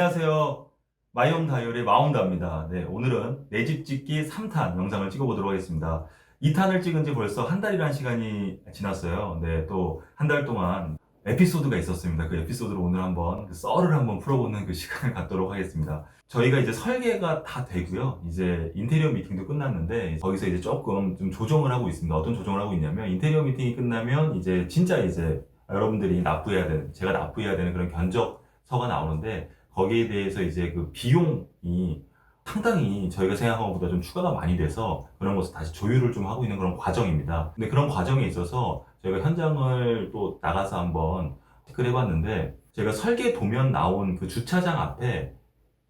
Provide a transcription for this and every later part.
안녕하세요. 마이홈 다이어리의 마온다입니다. 네, 오늘은 내 집 짓기 3탄 영상을 찍어보도록 하겠습니다. 2탄을 찍은 지 벌써 한 달이라는 시간이 지났어요. 네, 또 한 달 동안 에피소드가 있었습니다. 그 에피소드로 오늘 한번 그 썰을 한번 풀어보는 그 시간을 갖도록 하겠습니다. 저희가 이제 설계가 다 되고요. 이제 인테리어 미팅도 끝났는데 거기서 이제 조금 좀 조정을 하고 있습니다. 어떤 조정을 하고 있냐면 인테리어 미팅이 끝나면 이제 진짜 이제 여러분들이 납부해야 되는 제가 납부해야 되는 그런 견적서가 나오는데 거기에 대해서 이제 그 비용이 상당히 저희가 생각한 것보다 좀 추가가 많이 돼서 그런 것을 다시 조율을 좀 하고 있는 그런 과정입니다. 근데 그런 과정에 있어서 저희가 현장을 또 나가서 한번 체크를 해봤는데 제가 설계 도면 나온 그 주차장 앞에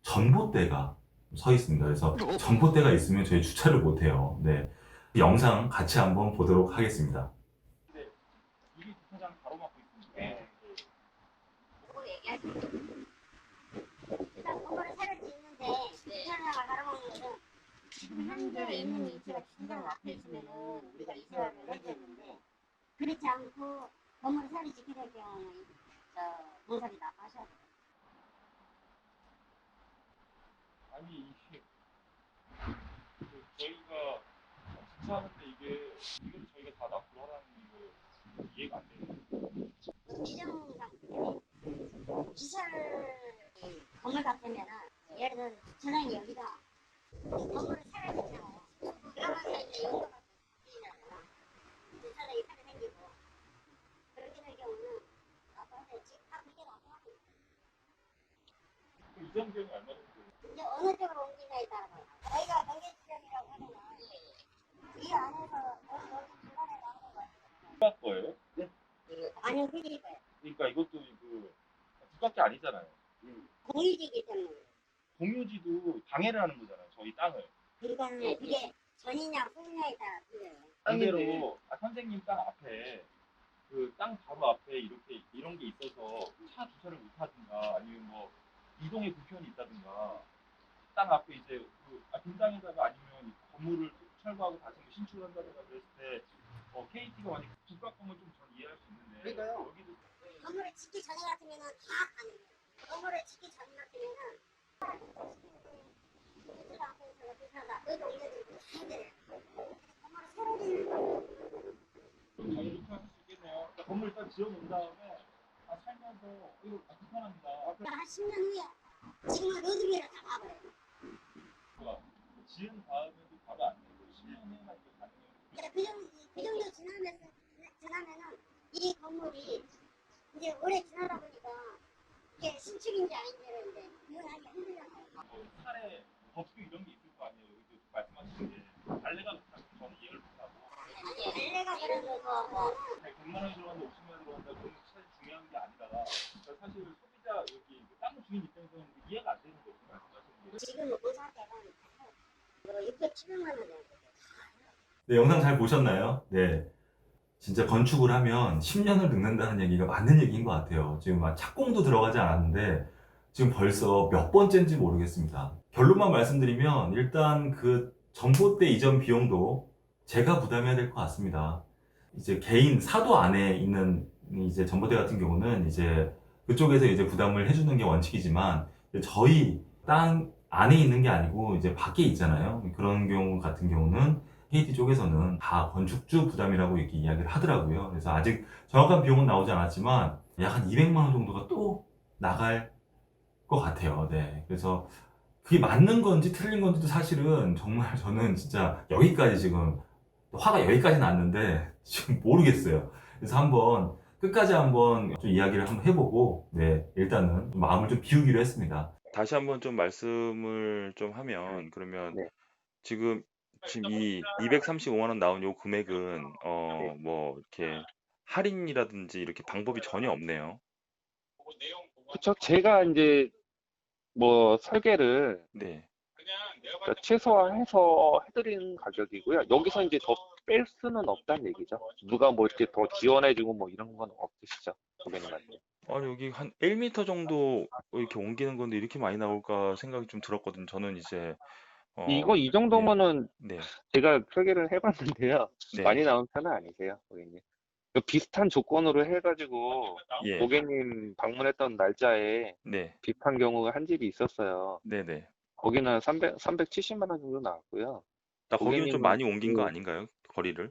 전봇대가 서 있습니다. 그래서 전봇대가 있으면 저희 주차를 못 해요. 네. 그 영상 같이 한번 보도록 하겠습니다. 이게 주차장 가로막고 있습니다. 네. 그거 얘기하시죠. 일단 그거를 새로 짓는데 주차장을 가로막는 것은 현재 있는 위치가 주차장 앞에 있으면은 우리가 이사를 해야 되는데 그렇지 않고 새로 짓게 될 경우는 저 공사비 다 하셔야 돼요. 아니 이게 그 저희가 주차하는데 이게 이걸 저희가 다 납부를 하라는 거 이해가 안 돼요. 지정상 기사를 건물 같으면은 예를 들어 주차장이 여기다 건물을. 그러면서 이제 생기고 그렇게 될 경우는 아빠한테 그 어느 쪽으로 옮기냐에 따라서 저희가 경계 지정이라고 하면은 이 안에서 여기 여기 중간에 나오는 거 거예요? 아니요 그게 거예요. 그러니까 이것도 그 국가게 아니잖아요. 공유지기 때문에. 공유지도 방해를 하는 거잖아요. 저희 땅을. 그러니까 그게 전이냐 후냐에 따라 틀려요. 반대로 아, 선생님 땅 앞에 그 땅 바로 앞에 이렇게 이런 게 있어서 차 주차를 못 하든가 아니면 뭐 이동의 불편이 있다든가 땅 앞에 이제 그 아, 빈땅에다가 아니면 건물을 철거하고 다시 뭐 신축한다든가 그랬을 때 어, KT가 만약 국가 건물 좀전 이해할 수 있는데 그러니까요. 여기도 건물을 짓기 전에 같으면은 다 가는 거예요. 건물을 짓기 전 같으면은 그 앞에서 다 돼요. 건물을 새로 짓는 거. 좀 자유롭게 할 수 있겠네요. 그러니까 건물 일단 지어놓은 다음에 아, 살면서 이거 아, 불편합니다. 한 10년 후에 지금은 로드비를 다. 그러니까 지은 다음에도 바로 안 되고 10년 후에나 이게 가능해요. 근데 그 정도, 그 정도 지나면서, 지나면은 이 건물이 이제 오래 지나다 보니까 이게 신축인지 아닌지를 이제 구분하기가 힘들잖아요. 뭐 사례 법규 이런 게 있을 거 아니에요. 여기 말씀하신 게 달래가 그렇다고 저는 이해를 못하고 원래가 그런 거고 뭐 100만 원 들어간다 50만 원 들어간다 그건 사실 중요한 게 아니라 저 사실 소비자 여기 그 땅 주인 입장에서는 이해가 안 되는 거죠. 말씀하시는 게. 지금 공사대가 뭐 600, 700만 원 정도. 네, 영상 잘 보셨나요? 네. 진짜 건축을 하면 10년을 늙는다는 얘기가 맞는 얘기인 것 같아요. 지금 막 착공도 들어가지 않았는데 지금 벌써 몇 번째인지 모르겠습니다. 결론만 말씀드리면 일단 그 전봇대 이전 비용도 제가 부담해야 될 것 같습니다. 이제 개인 사도 안에 있는 이제 전봇대 같은 경우는 이제 그쪽에서 이제 부담을 해주는 게 원칙이지만 저희 땅 안에 있는 게 아니고 이제 밖에 있잖아요. 그런 경우 같은 경우는 KT 쪽에서는 다 건축주 부담이라고 이렇게 이야기를 하더라고요. 그래서 아직 정확한 비용은 나오지 않았지만 약 한 200만 원 정도가 또 나갈 것 같아요. 네. 그래서 그게 맞는 건지 틀린 건지도 사실은 정말 저는 진짜 여기까지 지금 화가 여기까지 났는데 지금 모르겠어요. 그래서 한번 끝까지 한번 좀 이야기를 한번 해보고 네 일단은 마음을 좀 비우기로 했습니다. 다시 한번 좀 말씀을 좀 하면 그러면 네. 지금 지금 이 235만 원 나온 요 금액은 어 네. 뭐 이렇게 할인이라든지 이렇게 방법이 전혀 없네요. 그쵸. 제가 이제 뭐 설계를 네. 그러니까 최소화해서 해드리는 가격이고요. 여기서 이제 더 뺄 수는 없다는 얘기죠. 누가 뭐 이렇게 더 지원해주고 뭐 이런 건 없으시죠, 고객님한테. 아니 여기 한 1m 정도 이렇게 옮기는 건데 이렇게 많이 나올까 생각이 좀 들었거든요. 저는 이제 어 이거 이 정도면은 네. 제가 설계를 해봤는데요. 네. 많이 나온 편은 아니세요, 고객님. 그 비슷한 조건으로 해가지고 예. 고객님 방문했던 날짜에 네. 비판 경우가 한 집이 있었어요. 네네. 거기는 300, 370만 원 정도 나왔고요. 나 거기는 좀 많이 옮긴 거 그- 아닌가요? 거리를?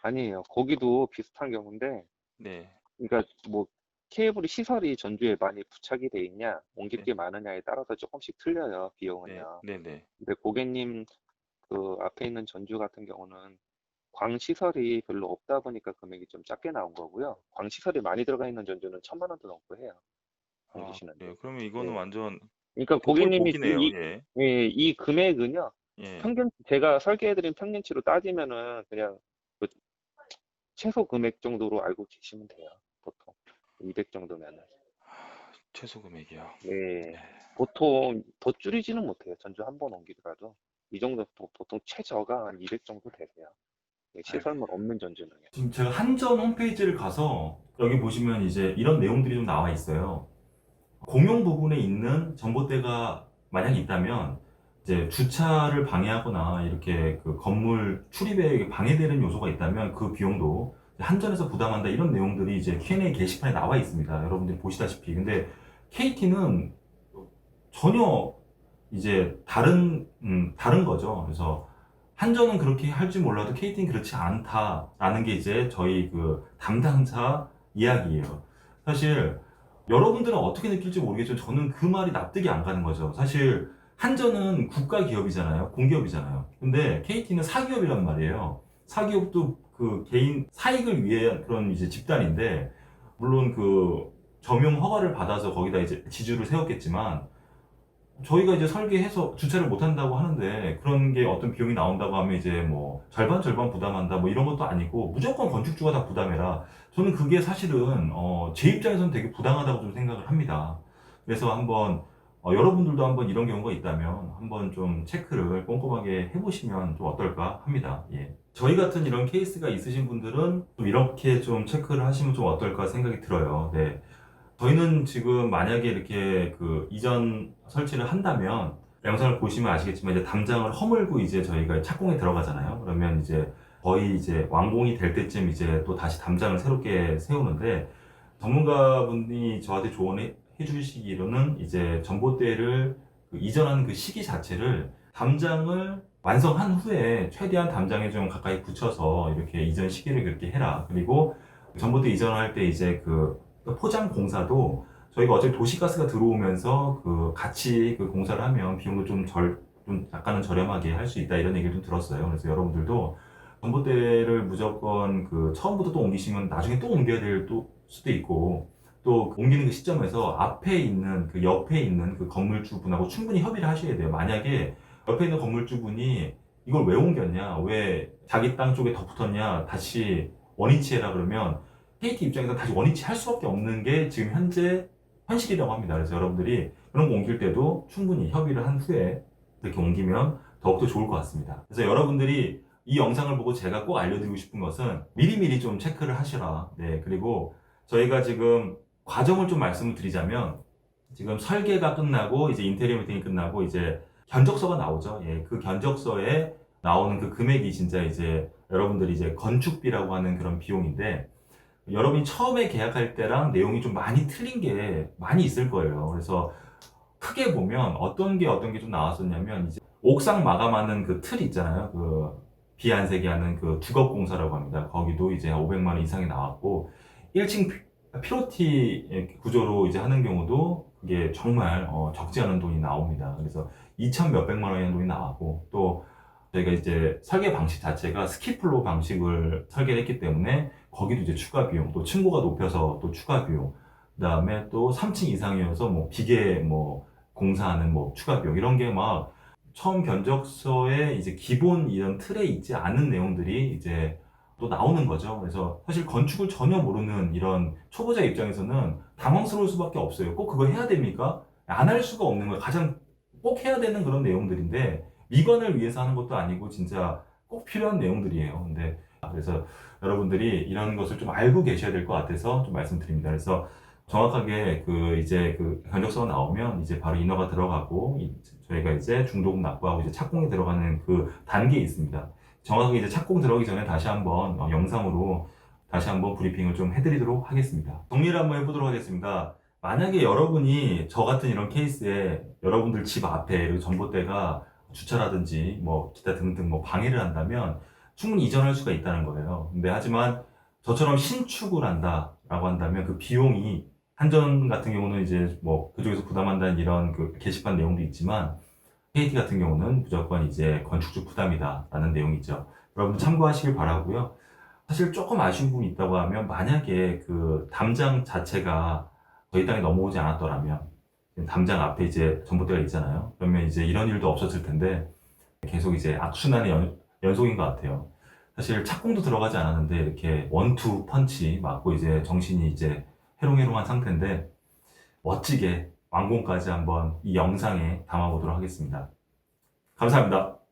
아니에요. 거기도 비슷한 경우인데, 네. 그러니까 뭐 케이블이 시설이 전주에 많이 부착이 돼 있냐, 옮길 네. 게 많으냐에 따라서 조금씩 틀려요, 네. 비용은요. 네 네. 근데 고객님 그 앞에 있는 전주 같은 경우는 광 시설이 별로 없다 보니까 금액이 좀 작게 나온 거고요. 광 시설이 많이 들어가 있는 전주는 천만 원도 넘고 해요. 아. 네. 그러면 이거는 네. 완전 그러니까 고객님이 복이네요. 이, 예. 예, 이 금액은요, 예. 평균 제가 설계해드린 평균치로 따지면은 그냥 그 최소 금액 정도로 알고 계시면 돼요. 보통 200 정도면은. 최소 금액이요. 네. 네. 보통 더 줄이지는 못해요. 전주 한 번 옮기더라도 이 정도 보- 보통 최저가 한 200 정도 되세요. 예, 시설물 없는 전주는요. 지금 제가 한전 홈페이지를 가서 여기 보시면 이제 이런 내용들이 좀 나와 있어요. 공용 부분에 있는 전봇대가 만약 있다면 이제 주차를 방해하거나 이렇게 그 건물 출입에 방해되는 요소가 있다면 그 비용도 한전에서 부담한다 이런 내용들이 이제 Q&A 게시판에 나와 있습니다. 여러분들이 보시다시피. 근데 KT는 전혀 이제 다른 음, 다른 거죠. 그래서 한전은 그렇게 할지 몰라도 KT는 그렇지 않다라는 게 이제 저희 그 담당자 이야기예요. 사실 여러분들은 어떻게 느낄지 모르겠지만 저는 그 말이 납득이 안 가는 거죠. 사실 한전은 국가 기업이잖아요. 공기업이잖아요. 근데 KT는 사기업이란 말이에요. 사기업도 그 개인 사익을 위한 그런 이제 집단인데 물론 그 점용 허가를 받아서 거기다 이제 지주를 세웠겠지만 저희가 이제 설계해서 주차를 못 한다고 하는데 그런 게 어떤 비용이 나온다고 하면 이제 뭐 절반 절반 부담한다 뭐 이런 것도 아니고 무조건 건축주가 다 부담해라. 저는 그게 사실은 어, 제 입장에서는 되게 부당하다고 좀 생각을 합니다. 그래서 한번 어, 여러분들도 한번 이런 경우가 있다면 한번 좀 체크를 꼼꼼하게 해보시면 좀 어떨까 합니다. 예. 저희 같은 이런 케이스가 있으신 분들은 좀 이렇게 좀 체크를 하시면 좀 어떨까 생각이 들어요. 네. 저희는 지금 만약에 이렇게 그 이전 설치를 한다면 영상을 보시면 아시겠지만 이제 담장을 허물고 이제 저희가 착공에 들어가잖아요. 그러면 이제 거의 이제 완공이 될 때쯤 이제 또 다시 담장을 새롭게 세우는데 전문가분이 저한테 조언해 주시기로는 이제 전봇대를 그 이전하는 그 시기 자체를 담장을 완성한 후에 최대한 담장에 좀 가까이 붙여서 이렇게 이전 시기를 그렇게 해라. 그리고 전봇대 이전할 때 이제 그 포장 공사도 저희가 어차피 도시가스가 들어오면서 그 같이 그 공사를 하면 비용도 좀 절, 좀 약간은 저렴하게 할 수 있다 이런 얘기를 좀 들었어요. 그래서 여러분들도 전봇대를 무조건 그 처음부터 또 옮기시면 나중에 또 옮겨야 될 또 수도 있고 또 옮기는 그 시점에서 앞에 있는 그 옆에 있는 그 건물주분하고 충분히 협의를 하셔야 돼요. 만약에 옆에 있는 건물주분이 이걸 왜 옮겼냐, 왜 자기 땅 쪽에 더 붙었냐, 다시 원위치 해라 그러면 KT 입장에서 다시 원위치 할 수밖에 없는 게 지금 현재 현실이라고 합니다. 그래서 여러분들이 그런 거 옮길 때도 충분히 협의를 한 후에 이렇게 옮기면 더욱더 좋을 것 같습니다. 그래서 여러분들이 이 영상을 보고 제가 꼭 알려드리고 싶은 것은 미리미리 좀 체크를 하시라. 네, 그리고 저희가 지금 과정을 좀 말씀을 드리자면 지금 설계가 끝나고 이제 인테리어 미팅이 끝나고 이제 견적서가 나오죠. 예, 그 견적서에 나오는 그 금액이 진짜 이제 여러분들이 이제 건축비라고 하는 그런 비용인데 여러분이 처음에 계약할 때랑 내용이 좀 많이 틀린 게 많이 있을 거예요. 그래서 크게 보면 어떤 게 어떤 게 좀 나왔었냐면 이제 옥상 마감하는 그 틀 있잖아요. 그 비안색이 하는 그 두겁 공사라고 합니다. 거기도 이제 500만 원 이상이 나왔고 1층 피로티 구조로 이제 하는 경우도 그게 정말 어, 적지 않은 돈이 나옵니다. 그래서 2천 몇백만 원의 돈이 나왔고 또 저희가 이제 설계 방식 자체가 스키플로 방식을 설계를 했기 때문에 거기도 이제 추가 비용, 또 층고가 높여서 또 추가 비용, 그 다음에 또 3층 이상이어서 뭐 비계 뭐 공사하는 뭐 추가 비용 이런 게 막 처음 견적서에 이제 기본 이런 틀에 있지 않은 내용들이 이제 또 나오는 거죠. 그래서 사실 건축을 전혀 모르는 이런 초보자 입장에서는 당황스러울 수밖에 없어요. 꼭 그거 해야 됩니까? 안 할 수가 없는 거예요. 가장 꼭 해야 되는 그런 내용들인데 미관을 위해서 하는 것도 아니고 진짜 꼭 필요한 내용들이에요. 근데 그래서 여러분들이 이런 것을 좀 알고 계셔야 될 것 같아서 좀 말씀드립니다. 그래서 정확하게 그 이제 그 견적서가 나오면 이제 바로 인허가 들어가고 이- 저희가 이제 중도금 납부하고 이제 착공에 들어가는 그 단계에 있습니다. 정확하게 이제 착공 들어가기 전에 다시 한번 어, 영상으로 다시 한번 브리핑을 좀 해드리도록 하겠습니다. 정리를 한번 해보도록 하겠습니다. 만약에 여러분이 저 같은 이런 케이스에 여러분들 집 앞에 이렇게 전봇대가 주차라든지 뭐 기타 등등 뭐 방해를 한다면 충분히 이전할 수가 있다는 거예요. 근데 하지만 저처럼 신축을 한다라고 한다면 그 비용이 한전 같은 경우는 이제 뭐 그쪽에서 부담한다는 이런 그 게시판 내용도 있지만 KT 같은 경우는 무조건 이제 건축주 부담이다라는 내용이죠. 여러분 참고하시길 바라고요. 사실 조금 아쉬운 부분이 있다고 하면 만약에 그 담장 자체가 저희 땅에 넘어오지 않았더라면 담장 앞에 이제 전봇대가 있잖아요. 그러면 이제 이런 일도 없었을 텐데 계속 이제 악순환의 연, 연속인 것 같아요. 사실 착공도 들어가지 않았는데 이렇게 원투 펀치 맞고 이제 정신이 이제 해롱해롱한 상태인데 멋지게 완공까지 한번 이 영상에 담아보도록 하겠습니다. 감사합니다.